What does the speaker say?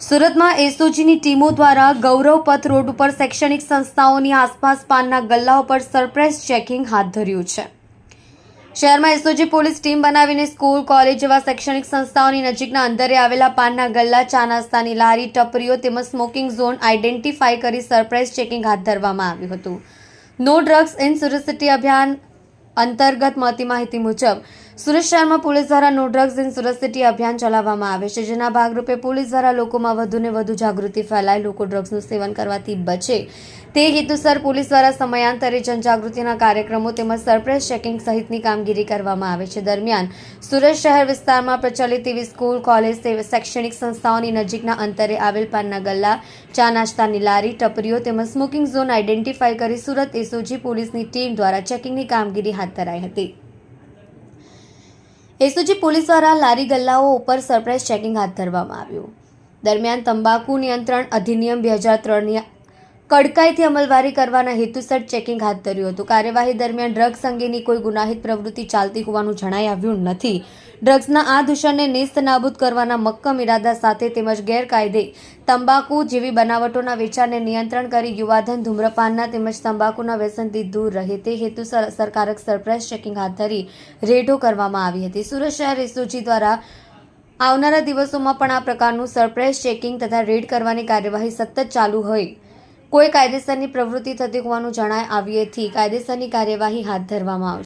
સુરતમાં એસઓજીની ટીમો દ્વારા ગૌરવપથ રોડ ઉપર શૈક્ષણિક સંસ્થાઓની આસપાસ પાનના ગલ્લાઓ પર સરપ્રાઇઝ ચેકિંગ હાથ ધર્યું છે. શહેરમાં એસઓજી પોલીસ ટીમ બનાવીને સ્કૂલ, કોલેજ જેવા શૈક્ષણિક સંસ્થાઓની નજીકના અંદરે આવેલા પાનના ગલ્લા, ચા નાસ્તાની લારી, ટપરીઓ તેમજ સ્મોકિંગ ઝોન આઇડેન્ટિફાઈ કરી સરપ્રાઇઝ ચેકિંગ હાથ ધરવામાં આવ્યું હતું. No drugs in Surat city અભિયાન અંતર્ગત મળતી માહિતી મુજબ સુરત શહેરમાં પોલીસ દ્વારા no drugs in Surat city અભિયાન ચલાવવામાં આવે છે, જેના ભાગરૂપે પોલીસ દ્વારા લોકોમાં વધુને વધુ જાગૃતિ ફેલાય, લોકો ડ્રગ્સનું સેવન કરવાથી બચે. તે હેતુસર પોલીસ દ્વારા સમયાંતરે જનજાગૃતિના કાર્યક્રમો તેમજ સરપ્રાઇઝ ચેકિંગ સહિતની કામગીરી કરવામાં આવે છે. દરમિયાન સુરત શહેર વિસ્તારમાં પ્રચલિત એવી સ્કૂલ, કોલેજ શૈક્ષણિક સંસ્થાઓની નજીકના અંતરે આવેલ પાનના ગલ્લા, ચા નાસ્તાની લારી, ટપરીઓ તેમજ સ્મોકિંગ ઝોન આઇડેન્ટિફાઈ કરી સુરત એસઓજી પોલીસની ટીમ દ્વારા ચેકિંગની કામગીરી હાથ ધરાઈ હતી. એસઓજી પોલીસ દ્વારા લારી ગલ્લાઓ ઉપર સરપ્રાઇઝ ચેકિંગ હાથ ધરવામાં આવ્યું. દરમિયાન તંબાકુ નિયંત્રણ અધિનિયમ બે હજાર ત્રણની કડકાઈથી અમલવારી કરવાના હેતુસર ચેકિંગ હાથ ધર્યું હતું. કાર્યવાહી દરમિયાન ડ્રગ્સ અંગેની કોઈ ગુનાહિત પ્રવૃત્તિ ચાલતી હોવાનું જણાઈ આવ્યું નથી. ડ્રગ્સના આ દૂષણને નેસ્ત નાબૂદ કરવાના મક્કમ ઇરાદા સાથે તેમજ ગેરકાયદે તંબાકુ જેવી બનાવટોના વેચાણને નિયંત્રણ કરી યુવાધન ધૂમ્રપાનના તેમજ તંબાકુના વ્યસનથી દૂર રહે તે હેતુસર અસરકારક સરપ્રાઇઝ ચેકિંગ હાથ ધરી રેડો કરવામાં આવી હતી. સુરત શહેર એસઓજી દ્વારા આવનારા દિવસોમાં પણ આ પ્રકારનું સરપ્રાઇઝ ચેકિંગ તથા રેડ કરવાની કાર્યવાહી સતત ચાલુ હોય કોઈ કાયદેસરની પ્રવૃત્તિ થતી હોવાનું જણાય આવ્યેથી કાયદેસરની કાર્યવાહી હાથ ધરવામાં આવશે.